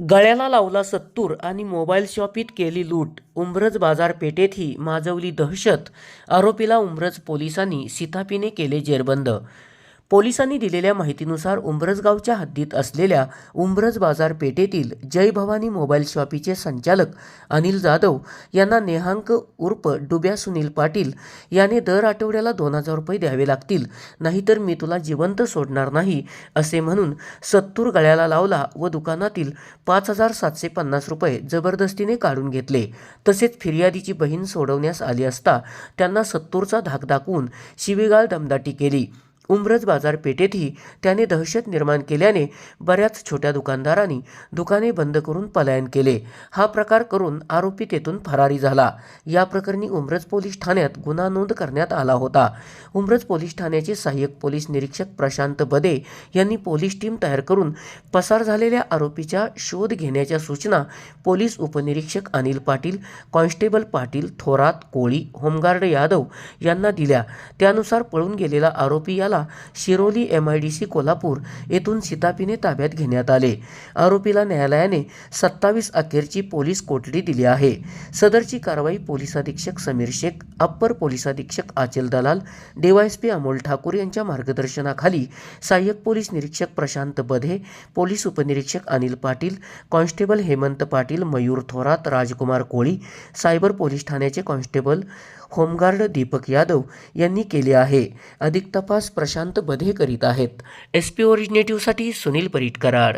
गळ्याला लावला सत्तूर आणि मोबाईल शॉपीत केली लूट. उंब्रज बाजारपेठेतही माजवली दहशत आरोपीला उंब्रज पोलिसांनी सितापीने केले जेरबंद. पोलिसांनी दिलेल्या माहितीनुसार उंब्रजगावच्या हद्दीत असलेल्या उंब्रज बाजारपेठेतील जय भवानी मोबाईल शॉपीचे संचालक अनिल जाधव यांना नेहांक उर्फ डुब्या सुनील पाटील याने दर आठवड्याला दोन हजार रुपये द्यावे लागतील. नाहीतर मी तुला जिवंत सोडणार नाही असे म्हणून सत्तूर गळ्याला लावला व दुकानातील पाच हजार सातशे पन्नास रुपये जबरदस्तीने काढून घेतले. तसेच फिर्यादीची बहीण सोडवण्यास आली असता त्यांना सत्तूरचा धाक दाखवून शिवीगाळ दमदाटी केली. उमरज बाजारपेठेतही त्याने दहशत निर्माण केल्याने बऱ्याच छोट्या दुकानदारांनी दुकाने बंद करून पलायन केले. हा प्रकार करून आरोपी तेथून फरारी झाला. या प्रकरणी उमरज पोलीस ठाण्यात गुन्हा नोंद करण्यात आला होता. उमरज पोलीस ठाण्याचे सहाय्यक पोलीस निरीक्षक प्रशांत बदे यांनी पोलीस टीम तयार करून पसार झालेल्या आरोपीच्या शोध घेण्याच्या सूचना पोलीस उपनिरीक्षक Anil Patil constable Patil Thorat Koli home guard Yadav यांना दिल्या. त्यानुसार पळून गेलेला आरोपी याला Shiroli M I D C Kolhapur येथून सीतापीने ताब्यात घेण्यात आले. आरोपीला न्यायालयाने सत्तावीस अखेरची पोलीस कोठडी दिली आहे. सदरची कारवाई पोलीस अधीक्षक समीर शेख अप्पर पोलीस अधीक्षक आचल दलाल डीवायएसपी अमोल ठाकूर यांच्या मार्गदर्शनाखाली सहाय्यक पोलीस निरीक्षक प्रशांत बधे पोलीस उपनिरीक्षक Anil Patil constable Hemant Patil Mayur Thorat Rajkumar Koli cyber police ठाण्याचे constable home guard Deepak Yadav यांनी केले आहे. अधिक तपास प्रशांत बधे करीत आहेत. एस पी ओरिजिनेटिव्हसाठी सुनील परीट कराड